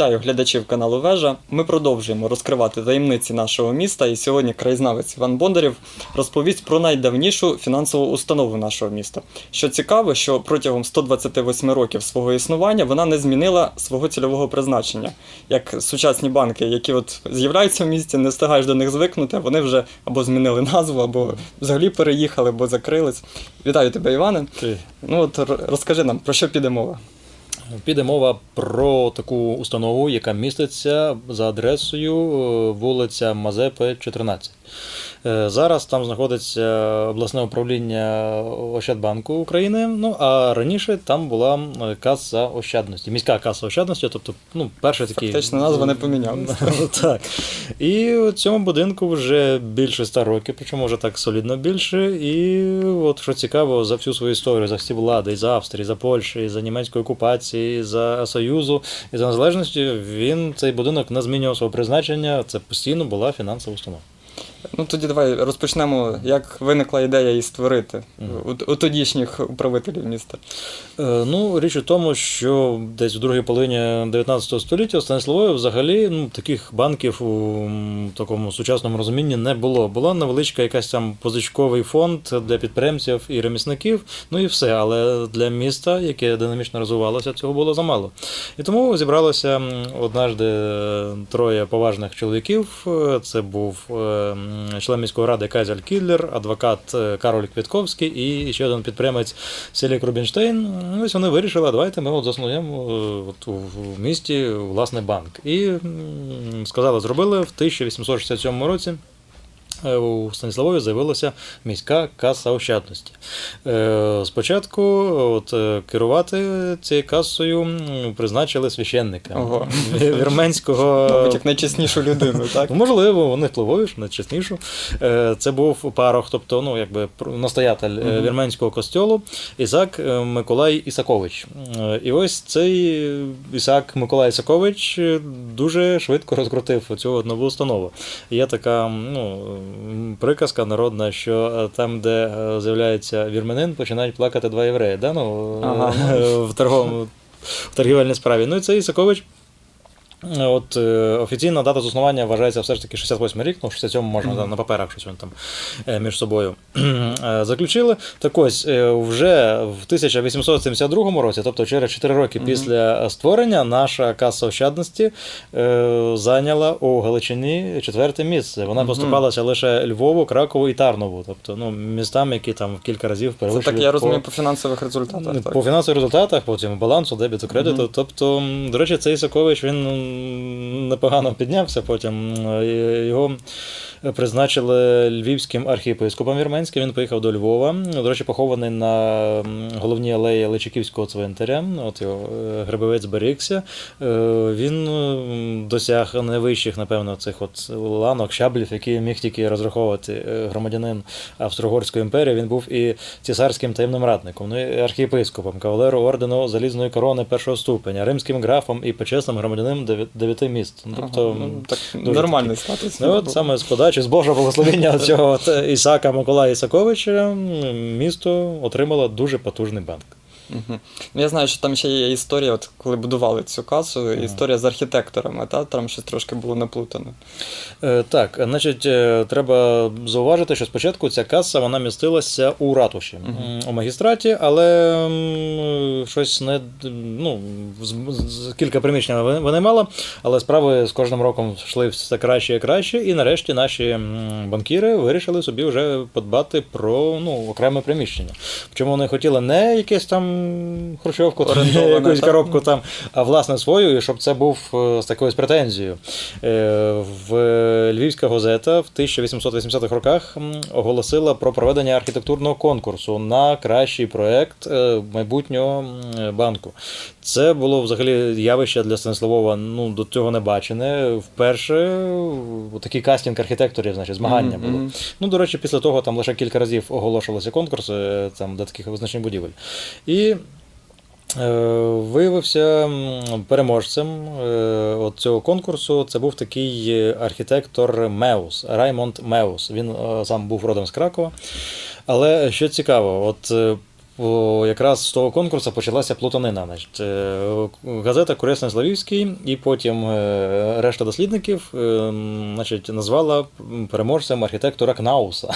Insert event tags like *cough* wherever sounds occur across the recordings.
Вітаю глядачів каналу Вежа. Ми продовжуємо розкривати таємниці нашого міста. І сьогодні краєзнавець Іван Бондарєв розповість про найдавнішу фінансову установу нашого міста. Що цікаво, що протягом 128 років свого існування вона не змінила свого цільового призначення. Як сучасні банки, які от з'являються в місті, не встигаєш до них звикнути, вони вже або змінили назву, або взагалі переїхали, або закрились. Вітаю тебе, Іване. Ну от розкажи нам, про що піде мова? Піде мова про таку установу, яка міститься за адресою е, вулиця Мазепи, 14. Е, Зараз там знаходиться обласне управління Ощадбанку України. Ну а раніше там була каса ощадності, міська каса ощадності, тобто ну, перший такий Фактично назва не помінялася. *laughs* так. І у цьому будинку вже більше ста років, причому вже так солідно більше. І от що цікаво, за всю свою історію, за всі влади, і за Австрії, і за Польщі, і за німецької окупації, і за Союзу, і за незалежності, він цей будинок не змінював свого призначення. Це постійно була фінансова установа. Ну тоді давай розпочнемо, як виникла ідея її створити у, у тодішніх управителів міста. Е, Ну, річ у тому, що десь в другій половині 19 століття у Станиславові взагалі ну, таких банків у такому сучасному розумінні не було. Була невеличка якась там позичковий фонд для підприємців і ремісників, ну і все. Але для міста, яке динамічно розвивалося, цього було замало. І тому зібралося м, однажды е, троє поважних чоловіків. Е, Це був е, член міської ради Кайзель Кіллер, адвокат е, Кароль Квітковський і ще один підприємець Селік Рубінштейн. Ну, Ось вони вирішили, давайте ми от заснуємо е, от в місті власний банк. І сказали, зробили в 1867 році. Е, У Станіславові з'явилася міська каса ощадності. Е, Спочатку от, е, керувати цією касою призначили священника Ого. вірменського Мабуть, як найчеснішу людину, так? Ну, Можливо, вони впливовують на чеснішу. Е, Це був парох, тобто, ну, якби настоятель Мгм. вірменського костьолу Ісак Миколай Ісакович. І ось цей Ісак Миколай Ісакович дуже швидко розкрутив цю нову установу. Є така ну, приказка народна, що е, там, де е, з'являється вірменин, починають плакати два євреї. Да? Ну, Ага. в торговому. В торгівельній справі. Ну і це Ісакович От е, офіційна дата заснування вважається все ж таки 68 рік, ну в 67 можна там на паперах щось вони там е, між собою *clears throat* е, заключили. Так ось е, вже в 1872 році, тобто через 4 роки після створення, наша каса ощадності е, зайняла у Галичині четверте місце. Вона Мгм. поступалася лише Львову, Кракову і Тарнову, тобто ну, містам, які там в кілька разів Це так я по- розумію по фінансових результатах. Так? по фінансових результатах, потім балансу, дебіту, кредиту. Тобто, до речі, цей Ісакович він непогано піднявся. Потім його призначили львівським архієпископом вірменським. Він поїхав до Львова. До речі, похований на головній алеї Личаківського цвинтаря. От його е, гребовець зберігся. Е, Він досяг найвищих, напевно, цих от ланок, шаблів, які міг тільки розраховувати е, громадянин Австро-Угорської імперії. Він був і цісарським таємним радником, ну і архієпископом, кавалером ордену залізної корони першого ступеня, римським графом і почесним громадянином дев'яти міст. Ну, Тобто, Ага, ну, так, дуже нормальний статус. Ну, от саме з подачі, з Божого благословення *laughs* цього Ісака Миколая Ісаковича місто отримало дуже потужний банк. Ну, Я знаю, що там ще є історія, от коли будували цю касу, історія з архітекторами, та? там щось трошки було наплутано. Е, Так, значить, е, треба зауважити, що спочатку ця каса вона містилася у ратуші, м, у магістраті, але щось не ну, з- з- кілька приміщень вона мала, але справи з кожним роком йшли все краще і краще, і нарешті наші банкіри вирішили собі вже подбати про ну, окреме приміщення. Причому вони хотіли не якесь там там, Орендоване, якусь коробку там, а власне свою, і щоб це був е, з такою з претензією. Е, В Львівська газета в 1880-х роках оголосила про проведення архітектурного конкурсу на кращий проект е, майбутнього банку. Це було взагалі явище для Станиславова ну, до цього не бачене. Вперше е, такий кастинг архітекторів, значить, змагання Мгм, було. Ну, до речі, після того там лише кілька разів оголошувалися конкурси е, там, для таких визначних будівель. І е, виявився переможцем е, от цього конкурсу. Це був такий архітектор Меус, Раймонд Меус. Він е, сам був родом з Кракова. Але що цікаво, от якраз з того конкурсу почалася плутанина. Значить, е, газета Корисний Славівський, і потім е, решта дослідників е, значить, назвала переможцем архітектора Кнауса.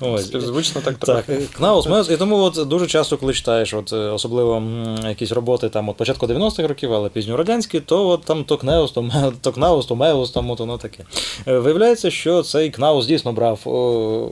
Ось. Співзвучно так Так. Кнаус, Меус, і тому от дуже часто, коли читаєш, от, особливо якісь роботи там, от початку 90-х років, але пізньорадянські, то от там то Кнеус, то, то Кнаус, то Меус, там от воно таке. Виявляється, що цей Кнаус дійсно брав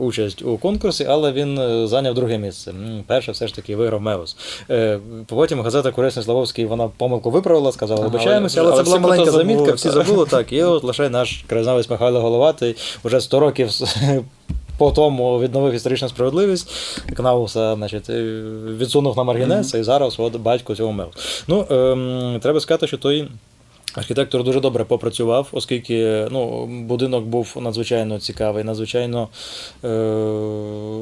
участь у конкурсі, але він зайняв друге місце. Перше все ж таки виграв Меус. Е, Потім газета Корисний Славовський вона помилку виправила, сказала, вибачаємося, але- але, але це була маленька замітка, всі забули, так. І от *laughs* лише наш краєзнавець Михайло Головатий вже 100 років *laughs* по тому відновив історичну справедливість. Кнауса, значить, е, відсунув на маргінес, і зараз от батько цього мев. Ну, ем, треба сказати, що той. Архітектор дуже добре попрацював, оскільки ну, будинок був надзвичайно цікавий, надзвичайно е,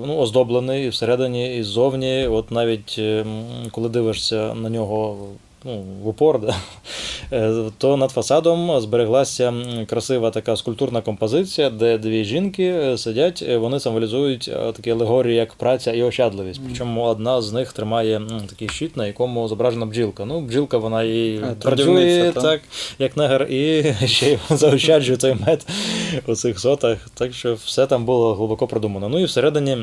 ну, оздоблений і всередині і ззовні. От навіть е, коли дивишся на нього ну, в упор, да, е, то над фасадом збереглася красива така скульптурна композиція, де дві жінки е, сидять, е, вони символізують такі алегорії, як праця і ощадливість. Причому одна з них тримає такий щит, на якому зображена бджілка. Ну, бджілка вона і працює так, як негр, і *laughs* ще й заощаджує той мед у цих сотах. Так що все там було глибоко продумано. Ну і всередині.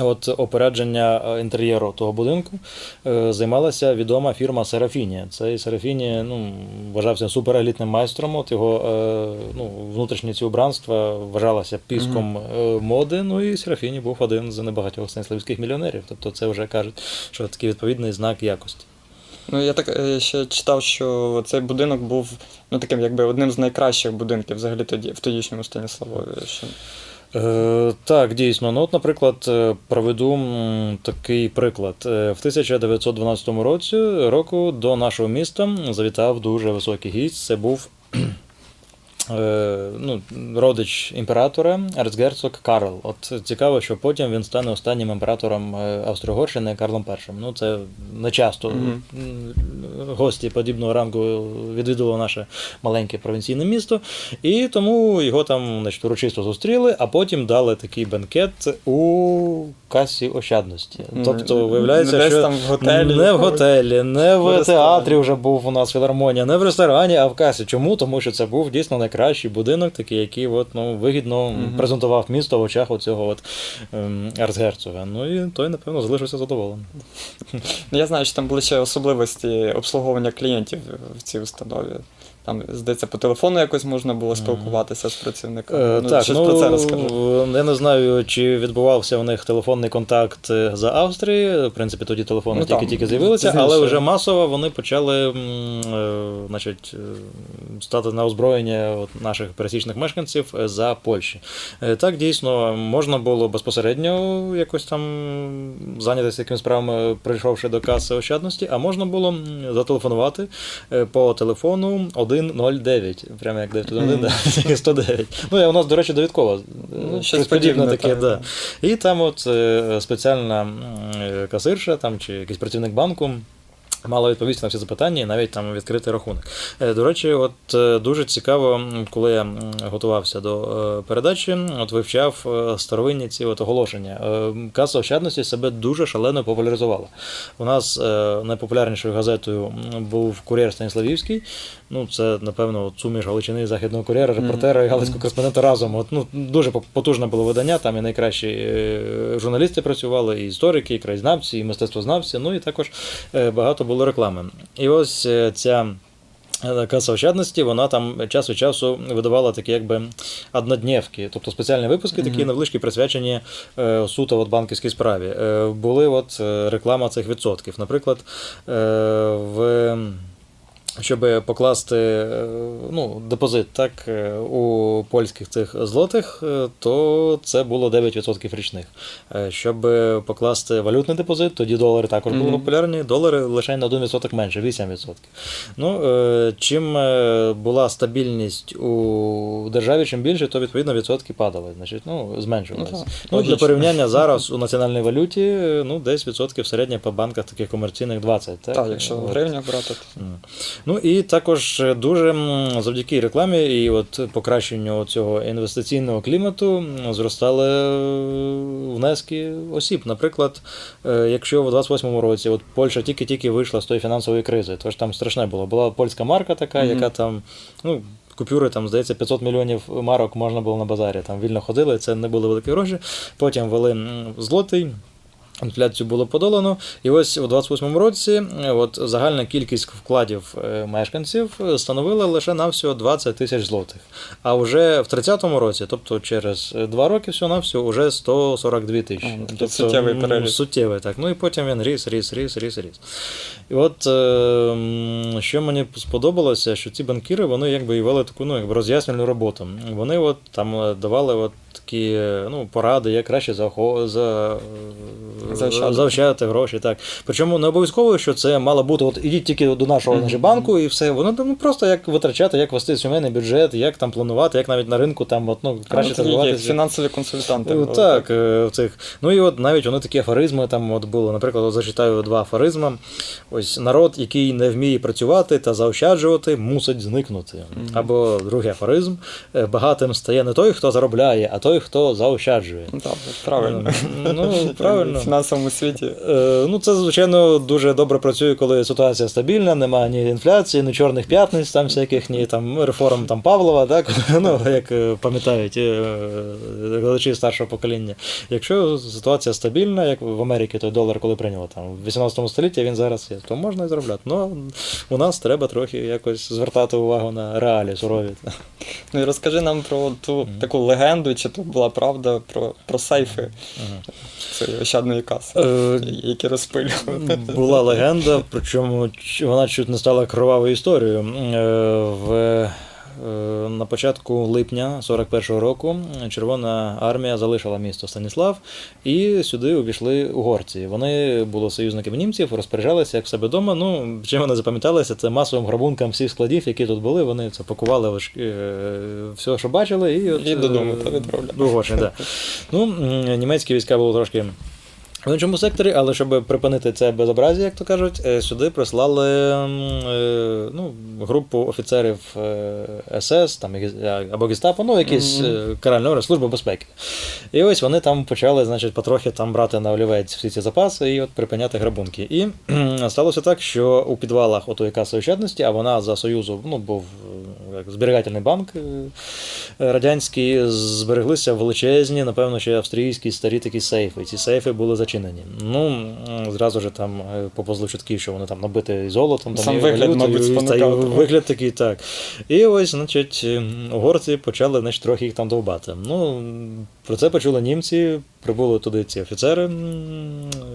От опередження е, інтер'єру того будинку е, займалася відома фірма Серафіні. Цей Серафіні ну, вважався суперелітним майстром. От його е, ну, внутрішні ці убранства вважалося піском моди. Ну і Серафіні був один з небагатьох станіславських мільйонерів. Тобто це вже кажуть, що такий відповідний знак якості. Ну, я так ще читав, що цей будинок був ну, таким, якби одним з найкращих будинків взагалі тоді, в тодішньому Станіславові. Що... Е, так, дійсно. Ну, от, наприклад, е, проведу такий приклад. Е, В 1912 році року до нашого міста завітав дуже високий гість. Це був ну, родич імператора, ерцгерцог Карл. От цікаво, що потім він стане останнім імператором е, Австро-Угорщини Карлом І. Ну, це не часто Мгм. м, гості подібного рангу відвідували наше маленьке провінційне місто. І тому його там значить, урочисто зустріли, а потім дали такий бенкет у касі ощадності. Тобто, виявляється, не що там в готелі. не в готелі, не в, в театрі вже був у нас філармонія, не в ресторані, а в касі. Чому? Тому що це був дійсно найкращий будинок, такий, який от, ну, вигідно Мгм. презентував місто в очах оцього от, ем, ерцгерцога. Ну і той, напевно, залишився задоволений. Ну, Я знаю, що там були ще особливості обслуговування клієнтів в цій установі. Там, здається, по телефону якось можна було спілкуватися з працівниками. Е, ну, так, щось ну, про це розкажи. Я не знаю, чи відбувався у них телефонний контакт е, за Австрії. В принципі, тоді телефони Ну, тільки-тільки з'явилися, але вже масово вони почали е, значить, стати на озброєння наших пересічних мешканців за Польщі. Так, дійсно, можна було безпосередньо якось там зайнятися якимись справами, прийшовши до каси ощадності, а можна було зателефонувати по телефону 109, прямо як 911, да, *laughs* 109. Ну, у нас, до речі, довідково. Ну, е, щось подібне, таке, так, да. да. І там от е, спеціальна е, касирша там, чи якийсь працівник банку. Мала відповісти на всі запитання і навіть там відкрити рахунок. Е, До речі, от е, дуже цікаво, коли я готувався до е, передачі, от вивчав старовинні ці от оголошення. Каса ощадності себе дуже шалено популяризувала. У нас найпопулярнішою газетою був кур'єр Станіславівський. Ну, це, напевно, от суміш Галичини, західного кур'єра, репортера і галицького кореспондента разом. От, ну, дуже потужне було видання, там і найкращі журналісти працювали, і історики, і краєзнавці, і мистецтвознавці, ну і також багато було реклами. І ось е, ця. е, Каса ощадності, вона там час від часу видавала такі якби однодневки, тобто спеціальні випуски, такі невеличкі, присвячені е, суто от банківській справі. Е, були от реклама цих відсотків. Наприклад, е, в щоб покласти е, ну, депозит так, е, у польських цих злотих, е, то це було 9% річних. Щоб покласти валютний депозит, тоді долари також були Мгм. популярні, долари лише на 1% менше, 8%. Ну, чим була стабільність у державі, чим більше, то відповідно відсотки падали, значить, ну, зменшувалися. Ну, Ну, для порівняння зараз у національній валюті ну, десь відсотків середньо по банках таких комерційних 20. Так, Так, якщо в гривнях брати. Ну і також е, дуже завдяки рекламі і от покращенню цього інвестиційного клімату зростали е, внески осіб. Наприклад, е, якщо в 28-му році от Польща тільки-тільки вийшла з тої фінансової кризи, то ж там страшне було. Була польська марка така, Мгм. яка там, ну. Купюри там, здається, 500 мільйонів марок можна було на базарі. Там вільно ходили, це не були великі гроші. Потім ввели злотий. Інфляцію було подолано, і ось у 28-му році е, от загальна кількість вкладів е, мешканців е, становила лише навсього 20 тисяч злотих. А вже в 30-му році, тобто через е, два роки всього навсього вже 142 тисячі. Тобто, суттєвий м. Суттєвий, так. Ну і потім він ріс, ріс, ріс, ріс, ріс. І от е, що мені сподобалося, що ці банкіри вони якби і вели таку ну, якби роз'яснювальну роботу. Вони от там е, давали от такі е, ну, поради, як краще за, е, Заощадити. заощадити гроші. Так. Причому не обов'язково, що це мало бути, от ідіть тільки до нашого Мгм. значить, банку і все. Воно ну, просто як витрачати, як вести сімейний бюджет, як там планувати, як навіть на ринку там от, ну, краще Ну, торгуватися. фінансові консультанти. Ну, були, Так, е, в цих. Ну і от навіть вони такі афоризми там от були. Наприклад, от зачитаю два афоризми. Ось народ, який не вміє працювати та заощаджувати, мусить зникнути. Мгм. Або другий афоризм: е, багатим стає не той, хто заробляє, а той, хто заощаджує. Ну, так, правильно. Ну, правильно. Фінансовому світі. Е, Ну, це, звичайно, дуже добре працює, коли ситуація стабільна, немає ні інфляції, ні чорних п'ятниць, там всяких, ні там реформ там Павлова, так? *laughs* Ну, як е, пам'ятають е, глядачі старшого покоління. Якщо ситуація стабільна, як в Америці той долар, коли прийняли там в 18 столітті, він зараз є, то можна і заробляти. Ну, у нас треба трохи якось звертати увагу на реалії сурові. Ну і розкажи нам про ту таку легенду, чи то була правда про, про сейфи Ага. цієї ощадної каси, Е, які розпилювали. Була легенда, причому вона чуть не стала кровавою історією. Е, В, е, на початку липня 41-го року Червона армія залишила місто Станіслав і сюди увійшли угорці. Вони були союзниками німців, розпоряджалися як в себе вдома. Ну, чим вони запам'яталися, це масовим грабунком всіх складів, які тут були. Вони це пакували все, що бачили, і, от, І додому відправляли. в да. Ну, німецькі війська були трошки в іншому секторі, але щоб припинити це безобразі, як то кажуть, е, сюди прислали е, ну, групу офіцерів е, СС там, або Гестапо, ну, якісь е, каральні органи, служба безпеки. І ось вони там почали, значить, потрохи там брати на олівець всі ці запаси і от припиняти грабунки. І сталося так, що у підвалах отої каси ощадності, а вона за Союзу ну, був е, зберігательний банк е, радянський, збереглися величезні, напевно, ще австрійські старі такі сейфи. Ці сейфи були зачинені. Ну, зразу ж там е, поповзли чутки, що вони там набиті золотом, там Сам і вигляд, валюти, мабуть, і- та і. Вигляд такий, так. І ось, значить, угорці почали значить, трохи їх там довбати. Ну, про це почули німці, прибули туди ці офіцери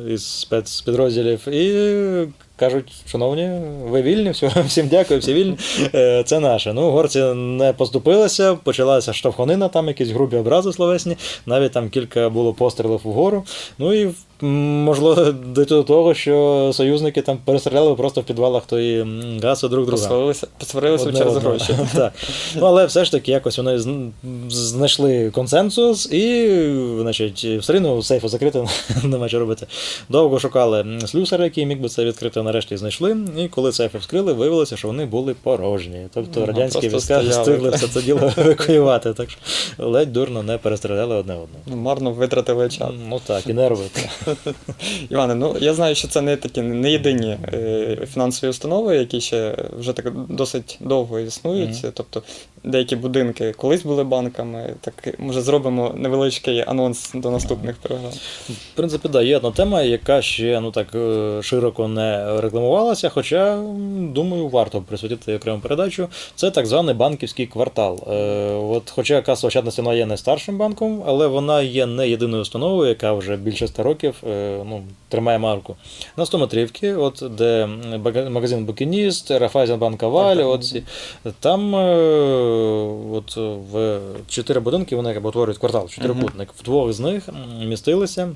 із спецпідрозділів і кажуть, шановні, ви вільні, *laughs* всім дякую, всі вільні. Е, Це наше. Ну, горці не поступилися, почалася штовханина, там якісь грубі образи словесні, навіть там кілька було пострілів вгору. Ну і можливо дійти до того, що союзники там перестріляли просто в підвалах тої газу друг друга. Посварилися, через гроші. *laughs* так. Ну, але все ж таки якось вони знайшли консенсус і, значить, все одно сейфу закрити, *laughs* нема що робити. Довго шукали слюсара, який міг би це відкрити, нарешті знайшли. І коли сейфи вскрили, виявилося, що вони були порожні. Тобто Ага, радянські війська встигли все це діло *laughs* евакуювати. Так що ледь дурно не перестріляли одне одного. Ну, Марно витратили час. Ну так, і нерви. *laughs* Іване, ну я знаю, що це не такі не єдині е, фінансові установи, які ще вже так досить довго існують. Тобто деякі будинки колись були банками. Так може зробимо невеличкий анонс до наступних програм. В принципі, да, є одна тема, яка ще ну так е, широко не рекламувалася, хоча думаю, варто присвятити окрему передачу. Це так званий банківський квартал. Е, от, хоча каса ощадності вона є найстаршим банком, але вона є не єдиною установою, яка вже більше 100 років е, ну, тримає марку. На 100 метрівки, от де магазин Букініст, Рафайзенбанк Аваль, от там от в чотири будинки вони утворюють квартал, чотирикутник. В двох з них містилися.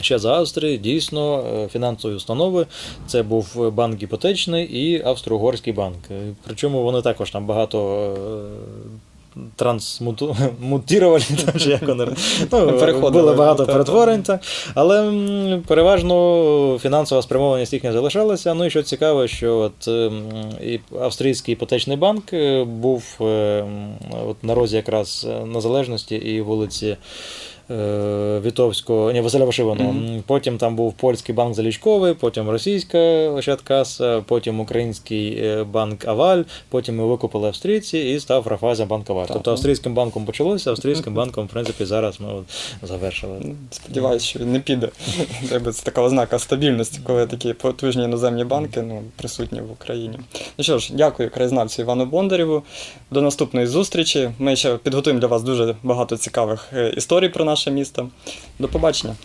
Ще за Австрії дійсно е, фінансові установи. Це був банк іпотечний і Австро-Угорський банк. Е, Причому вони також там багато трансмутірували, *laughs* *laughs* там, чи як вони. Ну, було багато перетворень, так. але переважно фінансова спрямованість їхня залишалася. Ну і що цікаво, що от, ем, і австрійський іпотечний банк е, був е, от на розі якраз е, незалежності і вулиці. Е, Вітовського, ні, Василя Вишиваного. Мгм. Потім там був польський банк Залічковий, потім російська Ощадкаса, потім український е, банк Аваль, потім ми викупили австрійці і став Рафазія банк Аваль. Так, Тобто австрійським банком почалося, австрійським *laughs* банком, в принципі, зараз ми от завершили. Сподіваюся, що він не піде. Якби Це така ознака стабільності, коли такі потужні іноземні банки ну, присутні в Україні. Ну що ж, дякую краєзнавцю Івану Бондарєву. До наступної зустрічі. Ми ще підготуємо для вас дуже багато цікавих е, історій про наше місто. До побачення.